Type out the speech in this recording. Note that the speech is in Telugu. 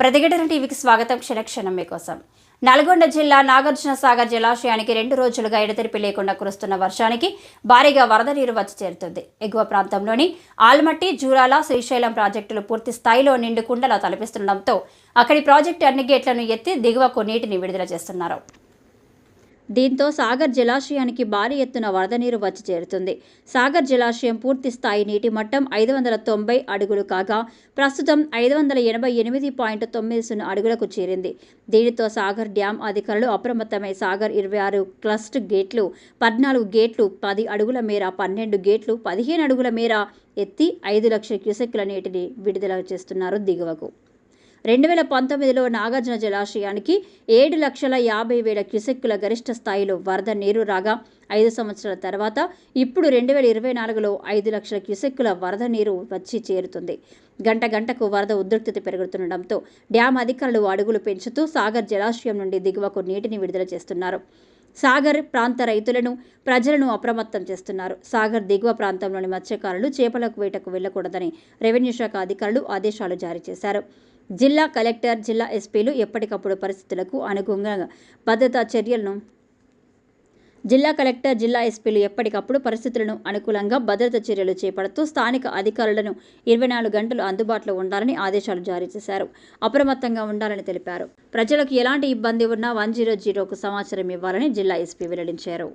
ప్రతిఘటన టీవీకి స్వాగతం. క్షణక్షణం మీకోసం. నల్గొండ జిల్లా నాగార్జున సాగర్ జలాశయానికి రెండు రోజులుగా ఎడతెరిపి లేకుండా కురుస్తున్న వర్షానికి భారీగా వరద నీరు వచ్చి చేరుతుంది. ఎగువ ప్రాంతంలోని ఆల్మట్టి జూరాల శ్రీశైలం ప్రాజెక్టులు పూర్తి స్థాయిలో నిండు కుండలా తలపిస్తుండటంతో అక్కడి ప్రాజెక్టు అన్ని గేట్లను ఎత్తి దిగువకు నీటిని విడుదల చేస్తున్నారు. దీంతో సాగర్ జలాశయానికి భారీ ఎత్తున వరద నీరు వచ్చి చేరుతుంది. సాగర్ జలాశయం పూర్తి స్థాయి నీటి మట్టం ఐదు వందల తొంభై అడుగులు కాగా ప్రస్తుతం ఐదు వందల ఎనభై ఎనిమిది పాయింట్ తొమ్మిది సున్నా అడుగులకు చేరింది. దీనితో సాగర్ డ్యాం అధికారులు అప్రమత్తమై సాగర్ ఇరవై ఆరు క్లస్ట్ గేట్లు పద్నాలుగు గేట్లు పది అడుగుల మేర పన్నెండు గేట్లు పదిహేను అడుగుల మేర ఎత్తి ఐదు లక్షల క్యూసెక్కుల నీటిని విడుదల చేస్తున్నారు దిగువకు. రెండు వేల పంతొమ్మిదిలో నాగార్జున జలాశయానికి ఏడు లక్షల యాభై వేల క్యూసెక్కుల గరిష్ట స్థాయిలో వరద నీరు రాగా ఐదు సంవత్సరాల తర్వాత ఇప్పుడు రెండు వేల ఇరవై నాలుగులో ఐదు లక్షల క్యూసెక్కుల వరద నీరు వచ్చి చేరుతుంది. గంట గంటకు వరద ఉద్రిక్తత పెరుగుతుండటంతో డ్యాం అధికారులు అడుగులు పెంచుతూ సాగర్ జలాశయం నుండి దిగువకు నీటిని విడుదల చేస్తున్నారు. సాగర్ ప్రాంత రైతులను ప్రజలను అప్రమత్తం చేస్తున్నారు. సాగర్ దిగువ ప్రాంతంలోని మత్స్యకారులు చేపలకు వేటకు వెళ్ళకూడదని రెవెన్యూ శాఖ అధికారులు ఆదేశాలు జారీ చేశారు. జిల్లా కలెక్టర్ జిల్లా ఎస్పీలు ఎప్పటికప్పుడు పరిస్థితులకు అనుగుణంగా భద్రతా చర్యలను జిల్లా కలెక్టర్ జిల్లా ఎస్పీలు ఎప్పటికప్పుడు పరిస్థితులను అనుకూలంగా భద్రతా చర్యలు చేపడుతూ స్థానిక అధికారులను ఇరవై నాలుగు గంటలు అందుబాటులో ఉండాలని ఆదేశాలు జారీ చేశారు. అప్రమత్తంగా ఉండాలని తెలిపారు. ప్రజలకు ఎలాంటి ఇబ్బంది ఉన్నా వన్ జీరో జీరోకు సమాచారం ఇవ్వాలని జిల్లా ఎస్పీ వెల్లడించారు.